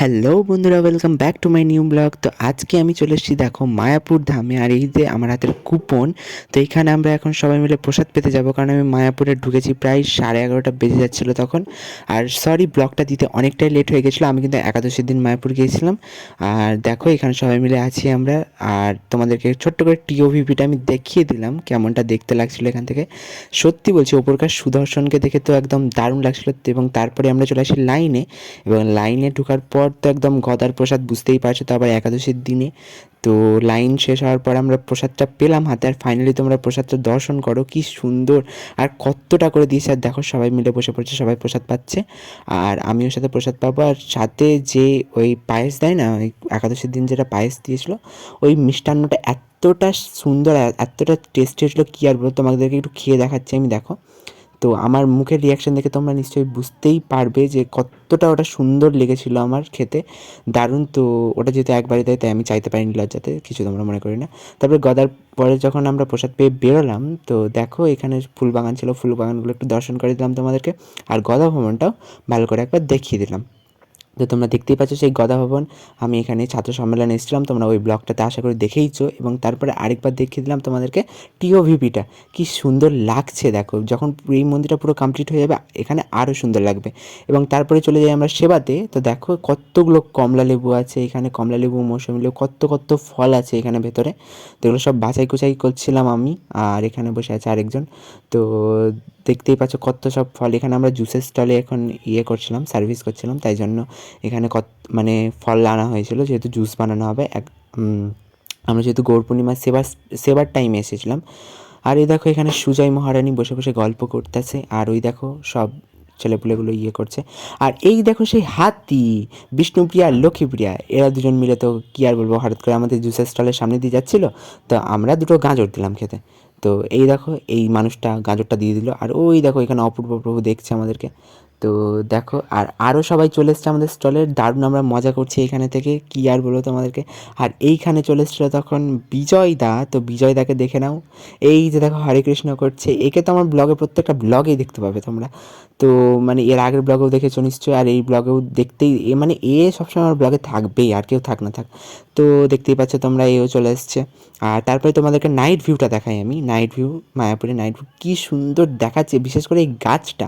Hello বন্ধুরা welcome back to my new blog তো আজকে আমি চলে এসেছি, দেখো, মায়াপুর ধামে, আর এই যে আমার হাতের কুপন, তো এখানে আমরা এখন সবাই মিলে প্রসাদ পেতে যাব, কারণ আমি মায়াপুরে ঢুকেছি প্রায় সাড়ে এগারোটা বেজে যাচ্ছিল তখন। আর সরি ব্লগটা দিতে অনেকটাই লেট হয়ে গেছিল, আমি কিন্তু একাদশীর দিন মায়াপুর গিয়েছিলাম। আর দেখো, এখানে সবাই মিলে আছি আমরা। আর তোমাদেরকে ছোট্ট করে টিওভিপিটা আমি দেখিয়ে দিলাম, কেমনটা দেখতে লাগছিল এখান থেকে। সত্যি বলছি, ওপরকার সুদর্শনকে দেখে তো একদম দারুণ লাগছিল, এবং তারপরে আমরা চলে আসি লাইনে। এবং লাইনে ঢোকার পর তো একদম গদার প্রসাদ বুঝতেই পারছ, তো আবার একাদশীর দিনে। তো লাইন শেষ হওয়ার পর আমরা প্রসাদটা পেলাম হাতে, আর ফাইনালি তোমরা প্রসাদটা দর্শন করো, কি সুন্দর। আর কতটা করে দিয়েছে, আর দেখো সবাই মিলে বসে পড়ছে, সবাই প্রসাদ পাচ্ছে। আর আমিও সাথে প্রসাদ পাবো, আর সাথে যে ওই পায়েস দেয় না, ওই একাদশীর দিন যেটা পায়েস দিয়েছিল, ওই মিষ্টান্নটা এতটা সুন্দর, এতটা টেস্টি হয়েছিলো, কী আর বলতো তোমাদেরকে একটু খেয়ে দেখাচ্ছি, আমি দেখো। তো আমার মুখের রিয়াকশান দেখে তোমরা নিশ্চয়ই বুঝতেই পারবে যে কতটা ওটা সুন্দর লেগেছিল আমার খেতে। দারুণ তো ওটা যেহেতু একবারই দেয়, তাই আমি চাইতে পারিনি লজ্জাতে, কিছু তোমরা মনে করি না। তারপরে গদার পরে যখন আমরা প্রসাদ পেয়ে বেরোলাম, তো দেখো এখানে ফুল বাগান ছিল ফুল বাগানগুলো একটু দর্শন করে দিলাম তোমাদেরকে। আর গদা ভ্রমণটাও ভালো করে একবার দেখিয়ে দিলাম। তো তোমরা দেখতেই পাচ্ছ সেই গদা ভবন। আমি এখানে ছাত্র সম্মেলনে এসেছিলাম, তোমরা ওই ব্লগটাতে আশা করি দেখেইছো এবং তারপরে আরেকবার দেখিয়ে দিলাম তোমাদেরকে টিওভিপিটা কি সুন্দর লাগছে দেখো, যখন এই মন্দিরটা পুরো কমপ্লিট হয়ে যাবে, এখানে আরও সুন্দর লাগবে। এবং তারপরে চলে যাই আমরা সেবাতে, তো দেখো কতগুলো কমলা লেবু আছে এখানে, কমলা লেবু, মৌসুমি লেবু, কত কত ফল আছে এখানে ভেতরে। তো এগুলো সব বাছাই কুচাই করছিলাম আমি, আর এখানে বসে আছে আরেকজন। তো দেখতেই পাচ্ছ কত সব ফল। এখানে আমরা জুসের স্টলে এখন ইয়ে করছিলাম সার্ভিস করছিলাম, তাই জন্য এখানে কত মানে ফল আনা হয়েছিল, যেহেতু জুস বানানো হবে, এক আমরা যেহেতু গৌর পূর্ণিমার সেবার সেবার টাইমে এসেছিলাম। আর এই দেখো এখানে সুজয় মহারানী বসে বসে গল্প করতেছে, আর ওই দেখো সব ছেলেপুলেগুলো ইয়ে করছে। আর এই দেখো সেই হাতি, বিষ্ণুপ্রিয়া, লক্ষ্মীপ্রিয়া, এরা দুজন মিলে তো কী আর বলব, হঠাৎ করে আমাদের জুসের স্টলের সামনে দিয়ে যাচ্ছিল, তো আমরা দুটো গাজর দিলাম খেতে। তো এই দেখো, এই মানুষটা গাজরটা দিয়ে দিল। আর ওই দেখো, এখানে অপূর্ব প্রভু দেখছে আমাদেরকে। তো দেখো, আর আরও সবাই চলে এসছে আমাদের স্টলের দারুণ আমরা মজা করছি এখানে থেকে। কী আর বলব তোমাদেরকে? আর এইখানে চলে এসেছিল তখন বিজয় দা। তো বিজয় দাকে দেখে নাও। এই যে দেখো, হরে কৃষ্ণ করছে। একে তো আমার ব্লগে প্রত্যেকটা ব্লগেই দেখতে পাবে তোমরা। তো মানে এর আগের ব্লগেও দেখেছ নিশ্চয়ই, আর এই ব্লগেও দেখতেই এ মানে এ সবসময় আমার ব্লগে থাকবেই, আর কেউ থাক না থাক। তো দেখতেই পাচ্ছ তোমরা এও চলে এসছে। আর তারপরে তোমাদেরকে নাইট ভিউটা দেখাই আমি। নাইট ভিউ মায়াপুরে নাইট ভিউ কী সুন্দর দেখাচ্ছে, বিশেষ করে এই গাছটা।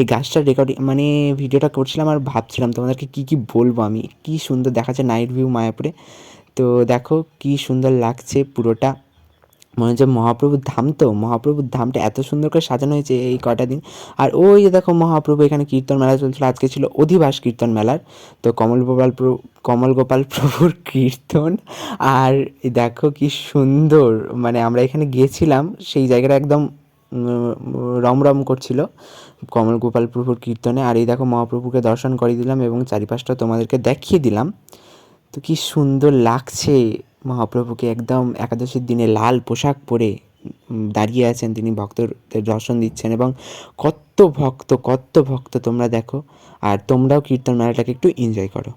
এই গাছটার রেকর্ডিং মানে ভিডিওটা করছিলাম আর ভাবছিলাম তোমাদেরকে কী কী বলব আমি। কী সুন্দর দেখাচ্ছে নাইট ভিউ মায়াপুরে। তো দেখো কী সুন্দর লাগছে পুরোটা। মনে হচ্ছে মহাপ্রভুর ধাম তো, মহাপ্রভুর ধামটা এত সুন্দর করে সাজানো হয়েছে এই কটা দিন। আর ওই যে দেখো মহাপ্রভু এখানে কীর্তন মেলা চলছিল, আজকে ছিল অধিবাস কীর্তন মেলার। তো কমল গোপাল কমল গোপাল প্রভুর কীর্তন। আর দেখো কি সুন্দর মানে আমরা এখানে গিয়েছিলাম সেই জায়গাটা একদম রমরম করছিল কমল গোপাল প্রভুর কীর্তনে। আর এই দেখো মহাপ্রভুকে দর্শন করিয়ে দিলাম এবং চারিপাশটা তোমাদেরকে দেখিয়ে দিলাম। তো কি সুন্দর লাগছে মহাপ্রভুকে একদম একাদশীর দিনে লাল পোশাক পরে দাঁড়িয়ে আছেন তিনি ভক্তদের দর্শন দিচ্ছেন এবং কত ভক্ত কত ভক্ত তোমরা দেখো। আর তোমরাও কীর্তন মেলাটাকে একটু এনজয় করো।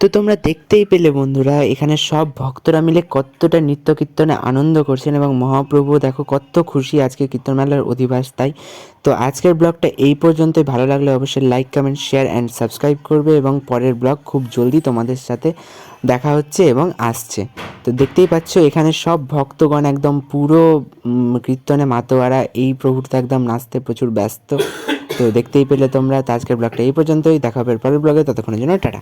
তো তোমরা দেখতেই পেলে বন্ধুরা, এখানে সব ভক্তরা মিলে কতটা নৃত্য কীর্তনে আনন্দ করছেন এবং মহাপ্রভু দেখো কত খুশি আজকে কীর্তন মেলার অধিবাস তাই। তো আজকের ব্লগটা এই পর্যন্তই, ভালো লাগলে অবশ্যই like comment share and subscribe করবে এবং পরের ব্লগ খুব জলদি তোমাদের সাথে দেখা হচ্ছে এবং আসছে। তো দেখতেই পাচ্ছ, এখানে সব ভক্তগণ একদম পুরো কীর্তনে মাতোয়ারা, এই প্রভুর তো একদম নাচতে প্রচুর ব্যস্ত। তো দেখতেই পেলে তোমরা, তো আজকের ব্লগটা এই পর্যন্তই, দেখা হবে পরের ব্লগে, ততক্ষণের জন্য টাটা।